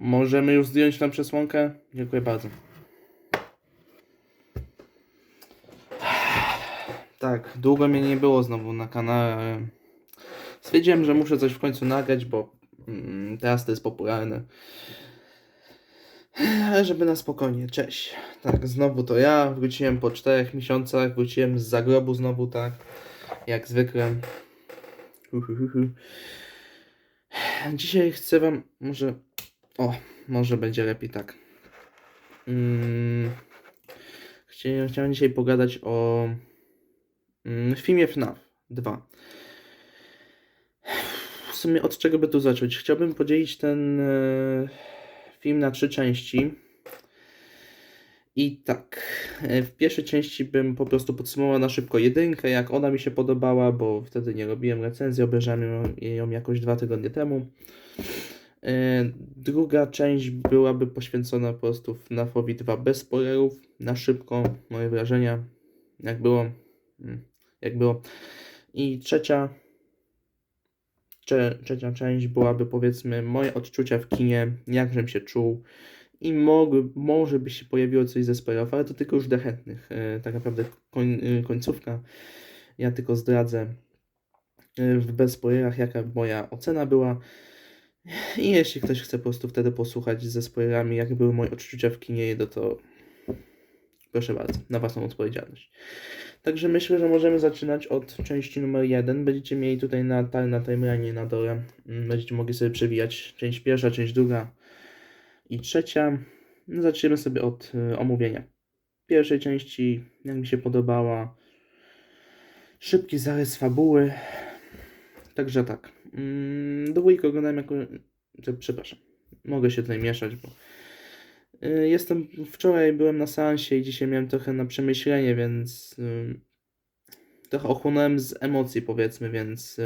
Możemy już zdjąć tam przesłonkę? Dziękuję bardzo. Tak, długo mnie nie było znowu na kanale. Stwierdziłem, że muszę coś w końcu nagrać, bo mm, teraz to jest popularne. Ale żeby na spokojnie, cześć. Tak, znowu to ja. Wróciłem po czterech miesiącach, wróciłem z zagrobu znowu, tak. Jak zwykle. Hu, hu, hu, hu. Dzisiaj chcę wam, może, o, może będzie lepiej tak. Mm, chciałem, chciałem dzisiaj pogadać o mm, filmie FNAF 2. W sumie od czego by tu zacząć? Chciałbym podzielić ten e, film na trzy części. I tak, e, w pierwszej części bym po prostu podsumował na szybko jedynkę, jak ona mi się podobała, bo wtedy nie robiłem recenzji, obejrzałem ją, ją jakoś dwa tygodnie temu. E, Druga część byłaby poświęcona po prostu FNAFowi 2 bez spoilerów, na szybko, moje wrażenia, jak było, mm, jak było. I trzecia, trze, trzecia część byłaby powiedzmy moje odczucia w kinie, jak żem się czuł i mogły, może by się pojawiło coś ze spoilerów, ale to tylko już dla chętnych. E, tak naprawdę koń, e, końcówka, ja tylko zdradzę w bez spoilerach jaka moja ocena była. I jeśli ktoś chce po prostu wtedy posłuchać ze spoilerami, jak były moje odczucia w kinie, no to proszę bardzo, na własną odpowiedzialność. Także myślę, że możemy zaczynać od części numer jeden. Będziecie mieli tutaj na, na timeline na dole, mm, będziecie mogli sobie przewijać część pierwsza, część druga i trzecia. No, Zaczniemy sobie od y, omówienia pierwszej części, jak mi się podobała. Szybki zarys fabuły. Także tak. Mm, dwójkę oglądałem jako... Przepraszam. Mogę się tutaj mieszać, bo... y, Jestem... Wczoraj byłem na seansie i dzisiaj miałem trochę na przemyślenie, więc... ym, Trochę ochłonąłem z emocji, powiedzmy, więc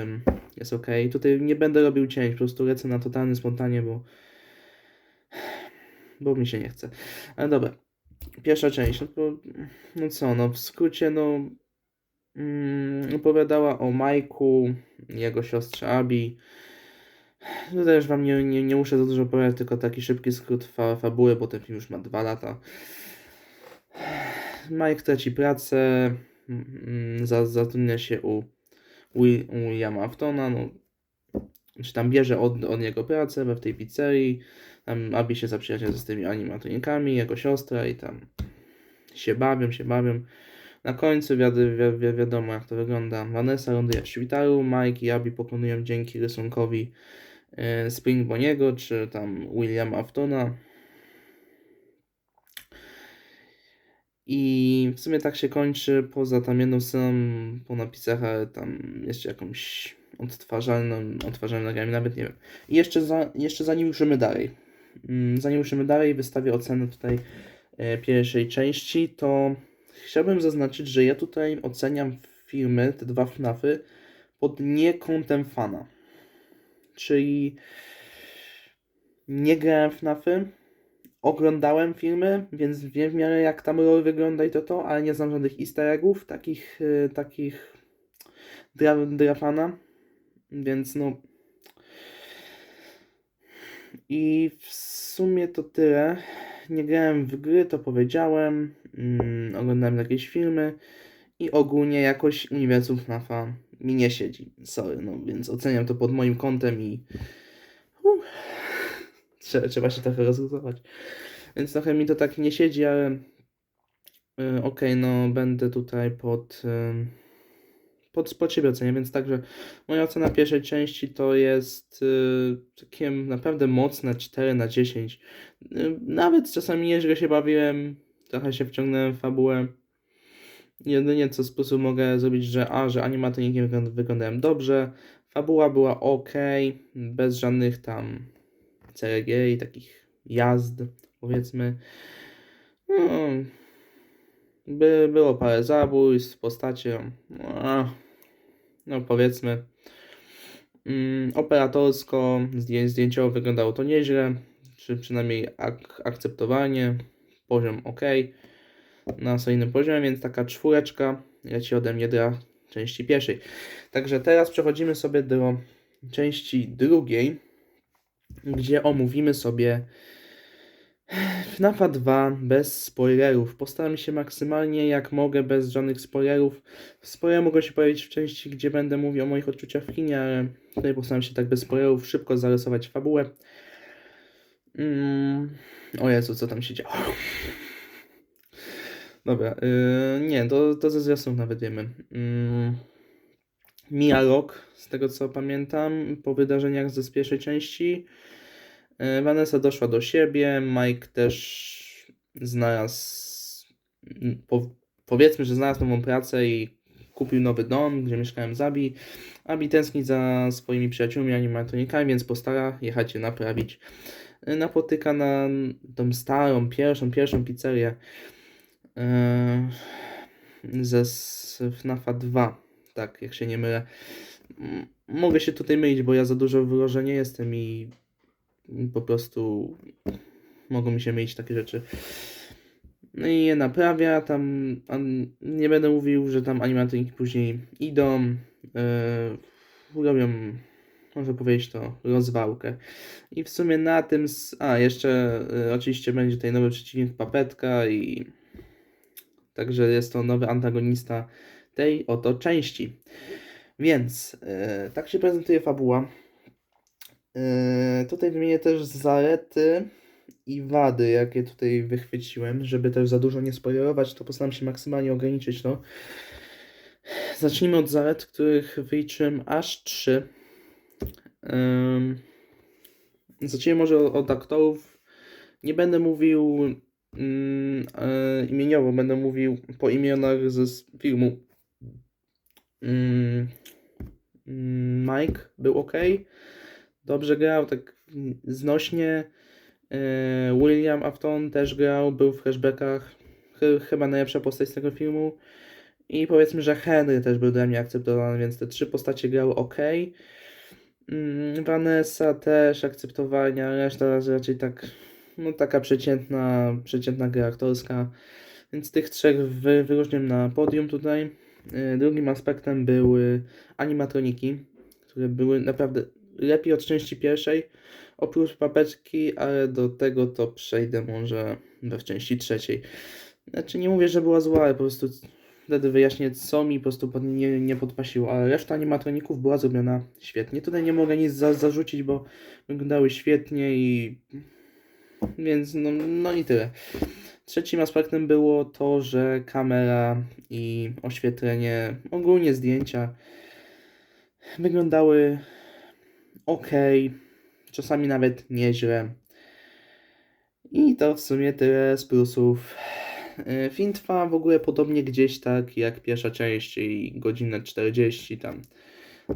jest ok. Tutaj nie będę robił cięć, po prostu lecę na totalny spontanie, bo... Bo mi się nie chce. Ale dobra. Pierwsza część, no to... No co, no w skrócie, no... Mm, opowiadała o Majku, jego siostrze Abi. Tutaj już wam nie, nie, nie muszę za dużo opowiadać, tylko taki szybki skrót fa fabuły, bo ten film już ma dwa lata. Mike traci pracę, mm, za, zatrudnia się u u Williama Aftona, no, czy tam bierze od, od niego pracę we w tej pizzerii, tam Abi się zaprzyjaźnia z tymi animatronikami, jego siostra i tam się bawią, się bawią. Na końcu wi wi wiadomo jak to wygląda. Vanessa ląduje w szpitalu, Mike i Abby pokonują dzięki rysunkowi e, Spring Boniego, czy tam Williama Aftona. I w sumie tak się kończy, poza tam jedną sceną po napisach, ale tam jeszcze jakąś odtwarzalną, odtwarzalną nagrami, nawet nie wiem. I jeszcze, za, jeszcze zanim ruszymy dalej, mm, zanim ruszymy dalej, wystawię ocenę tutaj e, pierwszej części, to chciałbym zaznaczyć, że ja tutaj oceniam filmy, te dwa FNAFy, pod nie kątem fana. Czyli nie grałem FNAFy, oglądałem filmy, więc wiem w miarę jak tam rol wygląda i to to, ale nie znam żadnych easter eggów, takich, y, takich dla, dla fana, więc no i w sumie to tyle. Nie grałem w gry, to powiedziałem. Mm, oglądałem jakieś filmy. I ogólnie jakoś uniwersum FNAFa mi nie siedzi. Sorry, no więc oceniam to pod moim kątem i. Trzeba, trzeba się trochę rozluzować. Więc trochę mi to tak nie siedzi, ale. y, Okej, no będę tutaj pod. y, pod, pod siebie ocenię, więc także moja ocena pierwszej części to jest y, takie naprawdę mocne 4 na 10. Y, Nawet czasami nieźle się bawiłem, trochę się wciągnąłem w fabułę. Jedynie co sposób mogę zrobić, że a, że animatroniki wygląd- wyglądają dobrze, fabuła była ok, bez żadnych tam CRG i takich jazd, powiedzmy. No, by, było parę zabójstw w postacią, no, no powiedzmy. Mm, operatorsko, zdję, zdjęciowo wyglądało to nieźle, czy przynajmniej ak akceptowalnie, poziom ok, na solidnym poziomie, więc taka czwóreczka leci ode mnie dla części pierwszej. Także teraz przechodzimy sobie do części drugiej. gdzie omówimy sobie FNAFa 2 bez spoilerów. Postaram się maksymalnie jak mogę, bez żadnych spoilerów. Spoilery mogą się pojawić w części, gdzie będę mówił o moich odczuciach w kinie, ale tutaj postaram się tak bez spoilerów szybko zarysować fabułę. Mm. O Jezu, co tam się działo? Dobra, yy, nie, to, to ze zwiastun nawet wiemy. Mm. Mija rok, z tego co pamiętam, po wydarzeniach ze pierwszej części. Yy, Vanessa doszła do siebie, Mike też znalazł, mm, po, powiedzmy, że znalazł nową pracę i kupił nowy dom, gdzie mieszkałem z Abi. Abi tęskni za swoimi przyjaciółmi animatronikami, więc postara jechać je naprawić. Napotyka na tą starą, pierwszą, pierwszą pizzerię yy, ze FNAFa 2, tak, jak się nie mylę. Mogę się tutaj mylić, bo ja za dużo w nie jestem i po prostu mogą mi się mylić takie rzeczy. No i je naprawia, tam nie będę mówił, że tam animatroniki później idą, yy, robią, można powiedzieć to, rozwałkę. I w sumie na tym, a jeszcze y, oczywiście będzie tutaj nowy przeciwnik Papetka i także jest to nowy antagonista tej oto części. Więc y, tak się prezentuje fabuła. Y, tutaj wymienię też zalety i wady, jakie tutaj wychwyciłem, żeby też za dużo nie spoilerować, to postaram się maksymalnie ograniczyć. No. Zacznijmy od zalet, których wyliczyłem aż 3. Zacznijmy może od, aktorów. Nie będę mówił mm, e, imieniowo, będę mówił po imionach s- filmu. Mm, mm, Mike był ok, dobrze grał, tak znośnie. E, William Afton też grał, był w flashbackach. Ch- chyba najlepsza postać z tego filmu. I powiedzmy, że Henry też był dla mnie akceptowany, więc te trzy postacie grały ok. Mm, Vanessa też akceptowania, reszta raczej tak, no taka przeciętna, przeciętna gra aktorska. Więc tych trzech wy, wyróżniam na podium tutaj. Y, Drugim aspektem były animatroniki, które były naprawdę lepiej od części pierwszej, oprócz papeczki, ale do tego to przejdę może we w części trzeciej. Znaczy nie mówię, że była zła, ale po prostu wtedy wyjaśnię, co mi po prostu nie, nie podpasiło, ale reszta animatroników była zrobiona świetnie. Tutaj nie mogę nic za, zarzucić, bo wyglądały świetnie i więc no, no i tyle. Trzecim aspektem było to, że kamera i oświetlenie, ogólnie zdjęcia wyglądały ok, czasami nawet nieźle. I to w sumie tyle z plusów. Yy, Film trwa w ogóle podobnie gdzieś tak jak pierwsza część, czyli godzinę 40 tam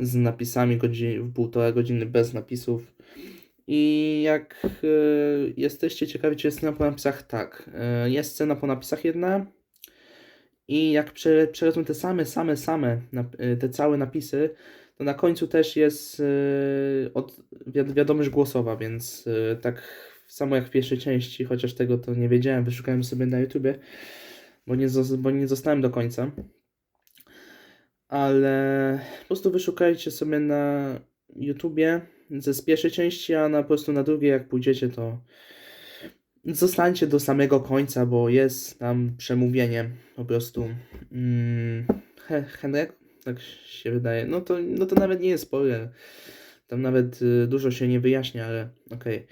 z napisami w półtora godziny bez napisów. I jak y, jesteście ciekawi, czy jest scena po napisach, tak. Y, jest scena po napisach jedna. I jak prze, przelecą te same, same, same, te całe napisy, to na końcu też jest od, wiad, wiadomość głosowa, więc tak samo jak w pierwszej części, chociaż tego to nie wiedziałem, wyszukałem sobie na YouTubie, bo nie, bo nie zostałem do końca. Ale po prostu wyszukajcie sobie na YouTubie ze z pierwszej części, a na po prostu na drugiej jak pójdziecie to zostańcie do samego końca, bo jest tam przemówienie po prostu mm, He- Henryk, tak się wydaje. No to, no to nawet nie jest spoiler. Tam nawet y, dużo się nie wyjaśnia, ale okej.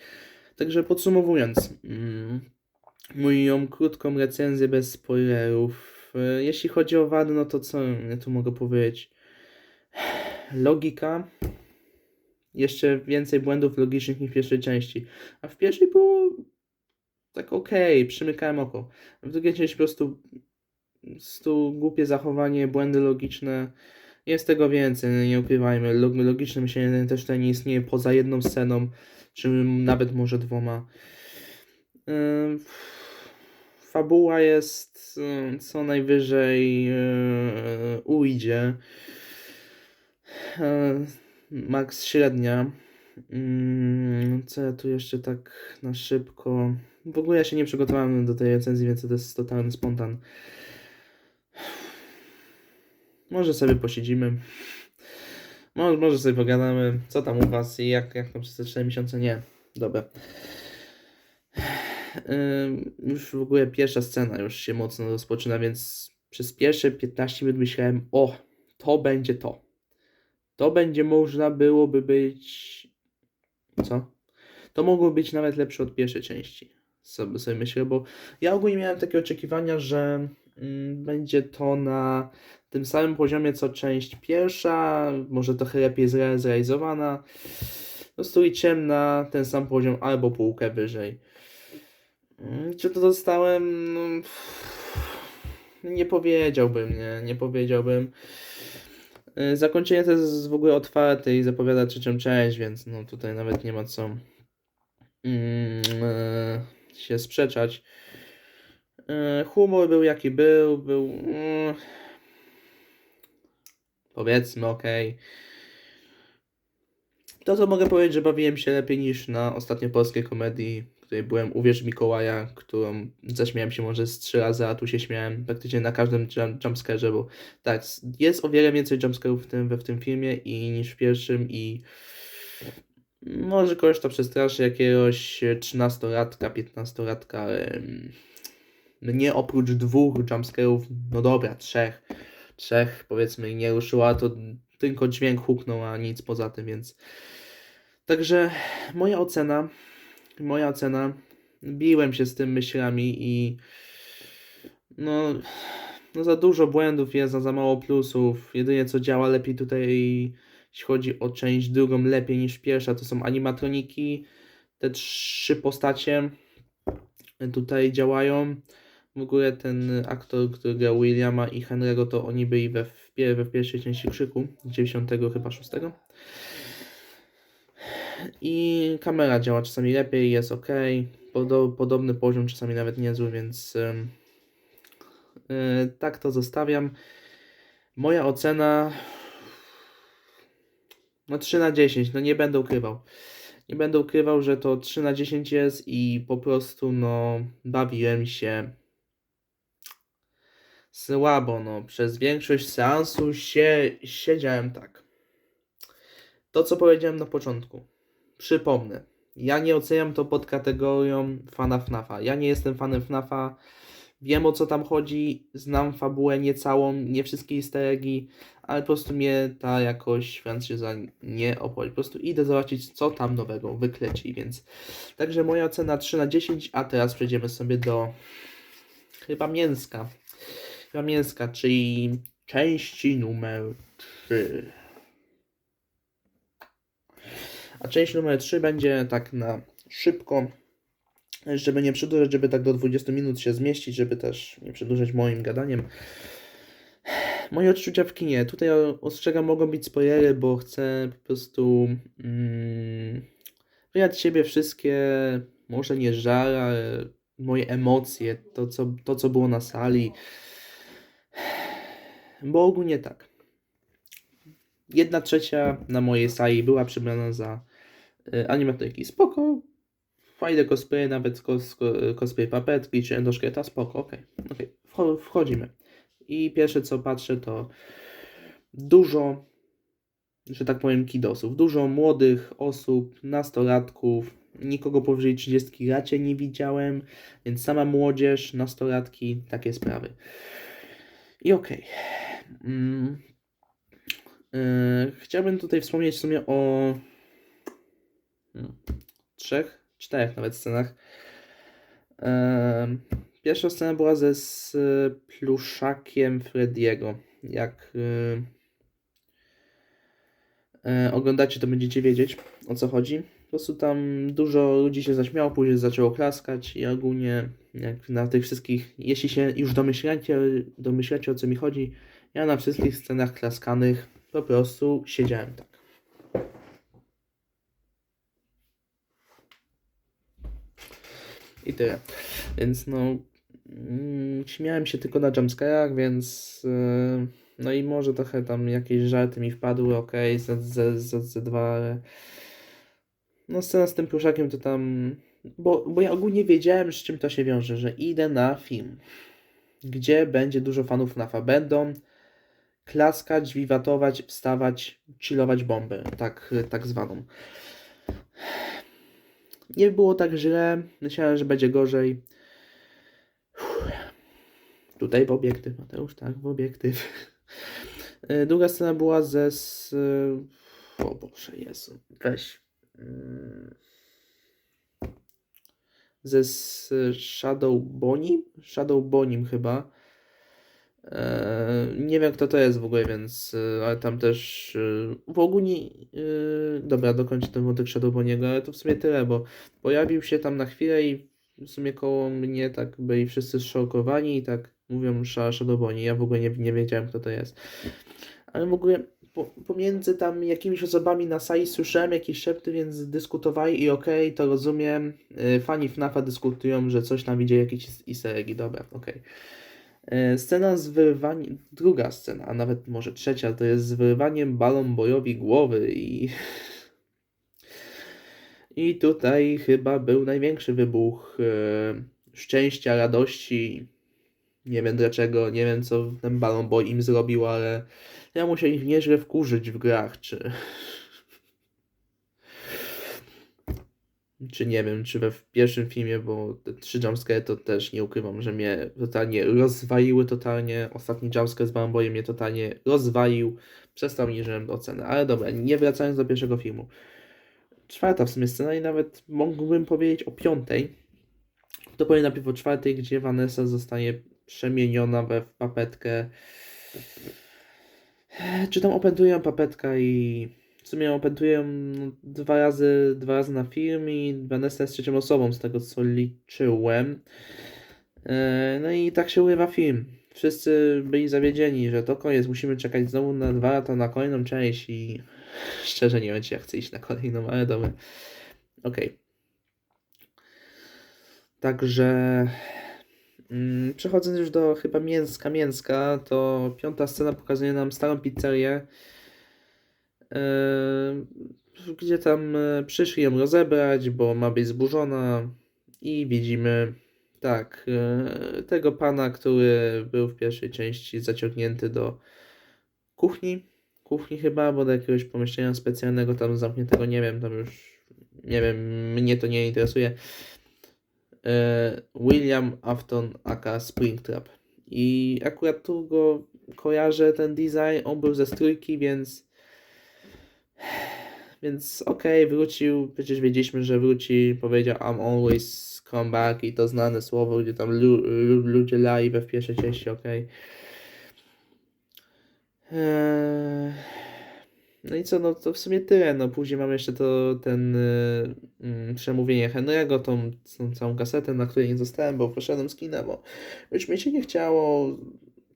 Także podsumowując, mm, moją krótką recenzję bez spoilerów. Y, Jeśli chodzi o wady, no to co ja tu mogę powiedzieć? Logika. Jeszcze więcej błędów logicznych niż w pierwszej części. A w pierwszej było tak okej, przymykałem oko. W drugiej części po prostu, prostu głupie zachowanie, błędy logiczne. Jest tego więcej, no nie ukrywajmy. Log- Logiczne myślenie też tutaj nie istnieje poza jedną sceną, czy nawet może dwoma. Fabuła jest co najwyżej yy, ujdzie. Yy, Max średnia. Mm, Co ja tu jeszcze tak na szybko. W ogóle ja się nie przygotowałem do tej recenzji, więc to jest totalny spontan. Może sobie posiedzimy. Może, może sobie pogadamy, co tam u was i jak, jak tam przez te 4 miesiące. Nie. Dobra. Już w ogóle pierwsza scena już się mocno rozpoczyna, więc przez pierwsze 15 minut myślałem, o, to będzie to. To będzie można byłoby być. Co? To mogło być nawet lepsze od pierwszej części. Sobie, sobie myślę, bo ja ogólnie miałem takie oczekiwania, że mm, będzie to na tym samym poziomie co część pierwsza, może trochę lepiej zre- zrealizowana. Po prostu liczyłem ten sam poziom albo półkę wyżej. Mm, Czy to dostałem? No, nie powiedziałbym, nie, nie powiedziałbym. Y, Zakończenie to jest w ogóle otwarte i zapowiada trzecią część, więc no tutaj nawet nie ma co mm, e, się sprzeczać. E, Humor był jaki był, był mm, powiedzmy ok. To co mogę powiedzieć, że bawiłem się lepiej niż na ostatniej polskiej komedii, w której byłem Uwierz Mikołaja, którą zaśmiałem się może z trzy razy, a tu się śmiałem praktycznie na każdym jump, jumpscarze, bo tak, jest o wiele więcej jumpscarów w tym, w tym filmie i niż w pierwszym i może kogoś to przestraszy jakiegoś 13-latka, 15-latka, ale mnie oprócz dwóch jumpscarów, no dobra, trzech, trzech powiedzmy nie ruszyła, to tylko dźwięk huknął, a nic poza tym, więc także moja ocena, moja ocena, biłem się z tym myślami i no, no za dużo błędów jest, za, za mało plusów, jedynie co działa lepiej tutaj jeśli chodzi o część drugą lepiej niż pierwsza, to są animatroniki, te trzy postacie tutaj działają. W ogóle ten aktor, który grał Williama i Henry'ego, to oni byli we, we pierwszej części Krzyku, 90 chyba 6. I kamera działa czasami lepiej, jest ok. Podo- podobny poziom, czasami nawet niezły, więc yy, tak to zostawiam. Moja ocena no 3 na 10, no nie będę ukrywał. Nie będę ukrywał, że to 3 na 10 jest i po prostu no bawiłem się słabo, no przez większość seansu się, siedziałem tak. To co powiedziałem na początku. Przypomnę. Ja nie oceniam to pod kategorią fana FNAFa. Ja nie jestem fanem FNAFa. Wiem o co tam chodzi, znam fabułę nie całą, nie wszystkie easter eggi, ale po prostu mnie ta jakoś franczyza nie obchodzi. Po prostu idę zobaczyć, co tam nowego wykleci, więc także moja ocena 3 na 10, a teraz przejdziemy sobie do chyba mięska. Mięska, czyli części numer 3. A część numer 3 będzie tak na szybko, żeby nie przedłużać, żeby tak do 20 minut się zmieścić, żeby też nie przedłużać moim gadaniem. Moje odczucia w kinie. Tutaj ostrzegam, mogą być spoilery, bo chcę po prostu mm, wyjadać siebie wszystkie, może nie żal, ale moje emocje, to co, to co było na sali. Bo ogólnie tak. Jedna trzecia na mojej sali była przybrana za y, animatroniki. Spoko. Fajne cosplay, nawet cos, co- cosplay papetki czy endoszkieta. Spoko, okej. okej. Wcho- Wchodzimy. I pierwsze co patrzę to dużo, że tak powiem, kidosów. Dużo młodych osób, nastolatków. Nikogo powyżej 30 raczej nie widziałem, więc sama młodzież, nastolatki, takie sprawy. I okej. Mm. Yy, chciałbym tutaj wspomnieć w sumie o hmm, trzech, czterech nawet scenach. Em, Pierwsza scena była ze z pluszakiem Frediego. Jak y, y, oglądacie, to będziecie wiedzieć o co chodzi. Po prostu tam dużo ludzi się zaśmiało, później zaczęło klaskać i ogólnie jak na tych wszystkich, jeśli się już domyślacie, domyślacie o co mi chodzi, ja na wszystkich scenach klaskanych po prostu siedziałem tak. I tyle. Więc no, mm, śmiałem się tylko na jumpscarach, więc yy, no i może trochę tam jakieś żarty mi wpadły, ok, z, z, z, z dwa, ale no scena z tym pluszakiem to tam, bo, bo ja ogólnie wiedziałem z czym to się wiąże, że idę na film, gdzie będzie dużo fanów NAFA, będą klaskać, wiwatować, wstawać, chillować bombę, tak, tak zwaną. Nie było tak źle. Myślałem, że będzie gorzej. Tutaj w obiektyw, Mateusz, tak, w obiektyw. E, Druga scena była ze. S... O Boże, Jezu, weź. Ze Shadow Bonim? Shadow Bonim chyba. E, Nie wiem kto to jest w ogóle, więc. e, Ale tam też. e, W ogóle. nie- Dobra, dokończę ten wątek Shadow Boniego, ale to w sumie tyle, bo pojawił się tam na chwilę i w sumie koło mnie tak byli wszyscy zszokowani i tak mówią Sha- Shadow Boni. Ja w ogóle nie, nie wiedziałem kto to jest. Ale w ogóle pomiędzy tam jakimiś osobami na sali słyszałem jakieś szepty, więc dyskutowali i okej, to rozumiem. Y, Fani FNAFa dyskutują, że coś tam widzieli, jakieś easter eggi, dobra, okej. Y, Scena z wyrywaniem, druga scena, a nawet może trzecia, to jest z wyrywaniem balon bojowi głowy i... I tutaj chyba był największy wybuch y, szczęścia, radości. Nie wiem dlaczego, nie wiem co ten balon boy im zrobił, ale ja musiał ich nieźle wkurzyć w grach, czy... Czy nie wiem, czy we w pierwszym filmie, bo te trzy jumpscare to też nie ukrywam, że mnie totalnie rozwaliły totalnie. Ostatni jumpscare z Bambojem mnie totalnie rozwalił. Przestał mi żem ocenę. Ale dobra, nie wracając do pierwszego filmu. Czwarta w sumie scena i nawet mógłbym powiedzieć o piątej. To powiem najpierw o czwartej, gdzie Vanessa zostanie przemieniona we papetkę. Czy tam opętuję papetkę i w sumie opętuję no, dwa razy, dwa razy na film i Vanessa jest trzecią osobą z tego co liczyłem. E, No i tak się urywa film. Wszyscy byli zawiedzieni, że to koniec, musimy czekać znowu na dwa lata na kolejną część i szczerze nie wiem, czy ja chcę iść na kolejną, ale dobra. Okej. Także mm, przechodząc już do chyba mięska, mięska, to piąta scena pokazuje nam starą pizzerię, yy, gdzie tam e, przyszli ją rozebrać, bo ma być zburzona i widzimy tak, e, tego pana, który był w pierwszej części zaciągnięty do kuchni, kuchni chyba, bo do jakiegoś pomieszczenia specjalnego tam zamkniętego, nie wiem, tam już, nie wiem, mnie to nie interesuje. E, William Afton aka Springtrap. I akurat tu go kojarzę, ten design, on był ze strójki, więc więc okej, wrócił, przecież wiedzieliśmy, że wróci, powiedział I'm always come back i to znane słowo, gdzie tam lu, lu, ludzie lali we w pierwszej części, okej. Eee, No i co, no to w sumie tyle, no później mamy jeszcze to, ten y, mm, przemówienie Henry'ego, tą, tą całą kasetę, na której nie zostałem, bo poszedłem z kina, bo już mi się nie chciało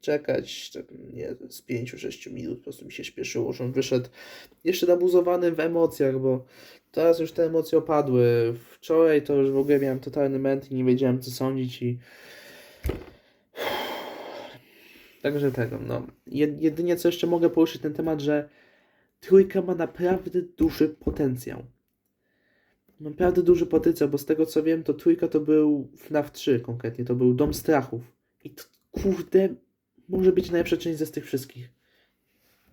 czekać, tak, nie, z 5-6 minut, po prostu mi się śpieszyło, że on wyszedł jeszcze nabuzowany w emocjach, bo teraz już te emocje opadły. Wczoraj to już w ogóle miałem totalny ment i nie wiedziałem co sądzić i Także tego, no. Jed- Jedynie co jeszcze mogę poruszyć ten temat, że trójka ma naprawdę duży potencjał. Naprawdę duży potencjał, bo z tego co wiem, to trójka to był FNAF 3 konkretnie, to był Dom Strachów. I to kurde, może być najlepsza część ze z tych wszystkich.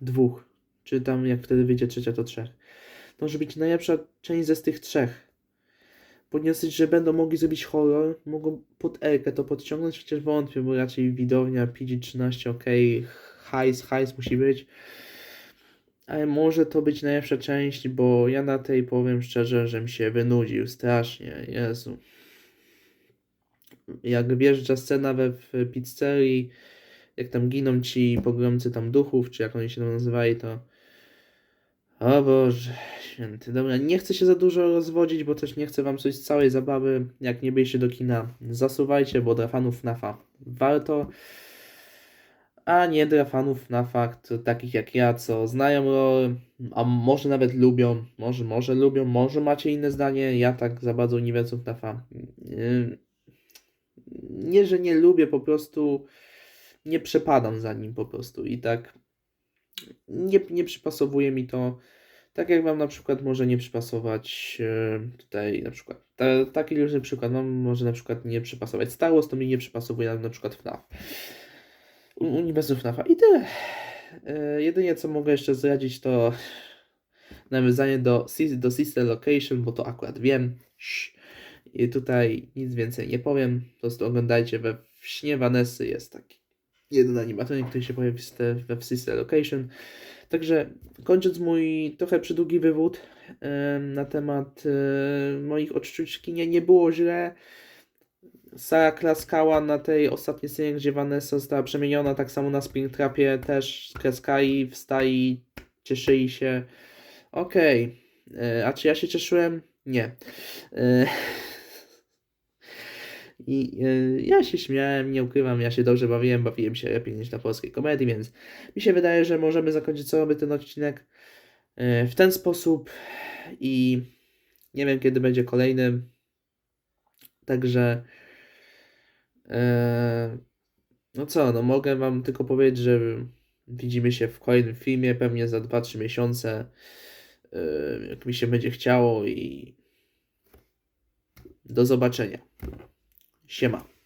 Dwóch. Czy tam jak wtedy wyjdzie trzecia, to trzech. To może być najlepsza część ze z tych trzech. Podniosć, że będą mogli zrobić horror, mogą pod Elkę to podciągnąć, chociaż wątpię, bo raczej widownia PG-13, ok, hajs, hajs musi być. Ale może to być najlepsza część, bo ja na tej powiem szczerze, że mi się wynudził strasznie, Jezu. Jak wjeżdża scena we w pizzerii, jak tam giną ci pogromcy tam duchów, czy jak oni się tam nazywali, to o Boże, święty. Dobra, nie chcę się za dużo rozwodzić, bo też nie chcę wam coś z całej zabawy. Jak nie byliście do kina, zasuwajcie, bo dla fanów FNAFa warto. A nie dla fanów FNAFa, to takich jak ja, co znają lore, a może nawet lubią, może, może lubią, może macie inne zdanie. Ja tak za bardzo co FNAFa. Yy, Nie, że nie lubię, po prostu nie przepadam za nim po prostu i tak nie, nie przypasowuje mi to, tak jak wam na przykład może nie przypasować e, tutaj na przykład, ta, taki luźny przykład, wam może na przykład nie przypasować Star Wars, to mi nie przypasowuje na, na przykład FNAF. Uniwersum FNAFa i tyle. E, jedynie co mogę jeszcze zdradzić to nawiązanie do, do Sister Location, bo to akurat wiem. I tutaj nic więcej nie powiem. Po prostu oglądajcie we śnie Vanessy jest taki jeden animatronik, który się pojawi we Sister Location. Także kończąc mój trochę przydługi wywód em, na temat e, moich odczuć w kinie, nie było źle. Sara klaskała na tej ostatniej scenie, gdzie Vanessa została przemieniona, tak samo na Springtrapie też klaskali, wstali, cieszyli się. Okej, E, a czy ja się cieszyłem? Nie. E, I e, ja się śmiałem, nie ukrywam, ja się dobrze bawiłem, bawiłem się lepiej niż na polskiej komedii, więc mi się wydaje, że możemy zakończyć sobie ten odcinek w ten sposób i nie wiem kiedy będzie kolejny. Także no co, no mogę wam tylko powiedzieć, że widzimy się w kolejnym filmie, pewnie za 2-3 miesiące, e, jak mi się będzie chciało i do zobaczenia. Siema.